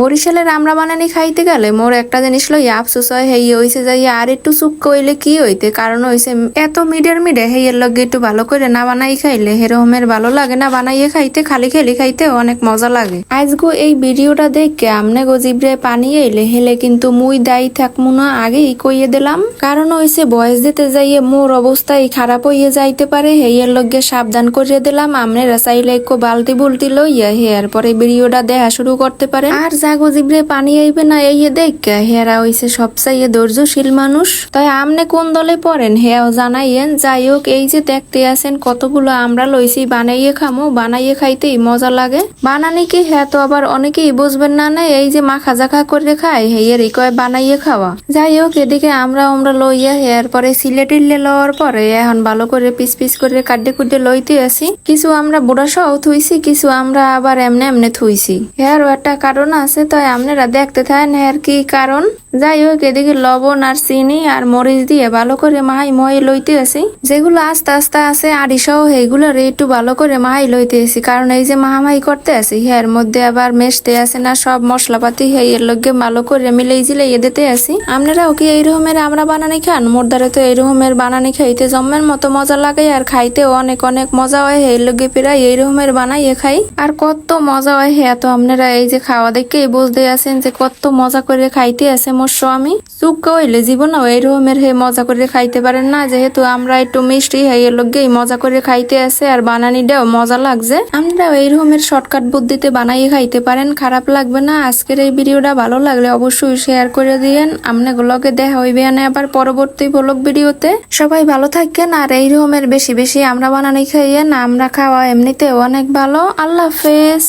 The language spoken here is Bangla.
বরিশালের আমরা বানানি খাইতে গেলে মোর একটা জিনিস লই আফসোস হয়, হেই হইছে যাই আর একটু চুপ কইলে কি হইতে? কারণ হইছে এত মিডের মিডে, হেইয়ের লগে একটু ভালো করে না বানাই খাইলে হেরমের ভালো লাগে না বানাইয়ে খাইতে, খালি খেলি খাইতে অনেক মজা লাগে। আজগো এই ভিডিওটা দেখে আমনে গজিবরে পানি এলে হেলে কিন্তু মুই দায়ী থাকমু না, আগেই কইয়ে দিলাম। কারণ হইছে বয়স দিতে যাইয়ে মোর অবস্থাই খারাপ হইয়ে যাইতে পারে, হেইয়ের লগে সাবধান করিয়ে দিলাম আমনে চাইলে একটু বালতি বুলতি লইয়া হেয়ার পরে ভিডিওটা দেখা শুরু করতে পারে। আর জাগো জিবরে পানি আইবে না, এই দেখে হেরা হইছে সবচাইয়ে ধৈর্যশীল মানুষ। তাই আমনে কোন দলে পড়েন হেয়াও জানাইয়েন, যাই হোক, এই যে দেখতে আছেন কতগুলো আমরা লইছি, বানাইয়ে খামো, বানাইয়ে খাইতেই মজা লাগে। বানানি কি? হ্যাঁ তো আবার অনেকেই বুঝবেন না না, এই যে মাখা জাখা করে খায় হেয়ের কয় বানাইয়ে খাওয়া। যাই হোক, এদিকে আমরা আমরা লইয়া হেয়ার পরে সিলেটিলে লওয়ার পরে এখন ভালো করে পিস পিস করে কাড্ডে কুড্ডে লইতে আসি। কিছু আমরা বুড়া সহ থুইছি কিছু আমরা আবার এমনে এমনে থুইছি। হেয়ারও একটা কারণ আছে তাই আপনারা দেখতে থাকেন আর কি কারণ? যাই হোক এদিকে লবণ আর চিনি আর মরিচ দিয়ে ভালো করে মাহাই ময় লইতে আসি যেগুলো আস্তে আস্তে আছে আড়ি সহ সেইগুলো একটু ভালো করে মাহাই লইতে আসি কারণ এই যে মাহামাহি করতে আসি হেয়ার মধ্যে আবার মেশতে আসে না, সব মশলাপাতি এর লগে ভালো করে মিলাই জিলাই দিতে আসি আপনারাও কি এই রকমের আমরা বানানি খান? মোরদারে তো এই রকমের বানানি খাইতে জম্মের মতো মজা লাগে, আর খাইতে অনেক অনেক মজা হয় এই লগে প্রায় এই রকমের বানাইয়ে খাই। আর কত মজা হয় হ্যাঁ তো আপনারা এই যে খাওয়া দেখেই বুঝতে আসেন যে কত মজা করে খাইতে আছে মোর স্বামী চুপ হইলে জীবনেও এই রকমের হে মজা করে খাইতে পারেন না, যেহেতু আমরা একটু মিষ্টি হয়ে লগে মজা করে খাইতে আছে আর বানানিটাও মজা লাগছে। আপনারাও এই রকমের শর্টকাট বুদ্ধিতে বানাইয়ে খাইতে পারেন, খারাপ লাগবে না। আজকের এই ভিডিওটা ভালো লাগলে অবশ্যই শেয়ার করে দিয়েন। আপনাগুলোকে দেখা হইবে না আবার পরবর্তী ব্লগ ভিডিওতে। সবাই ভালো থাকেন আর এই রকমের বেশি বেশি আমরা বানানি খাইয়েন আমরা খাওয়া এমনিতে অনেক ভালো। আল্লাহ হাফেজ।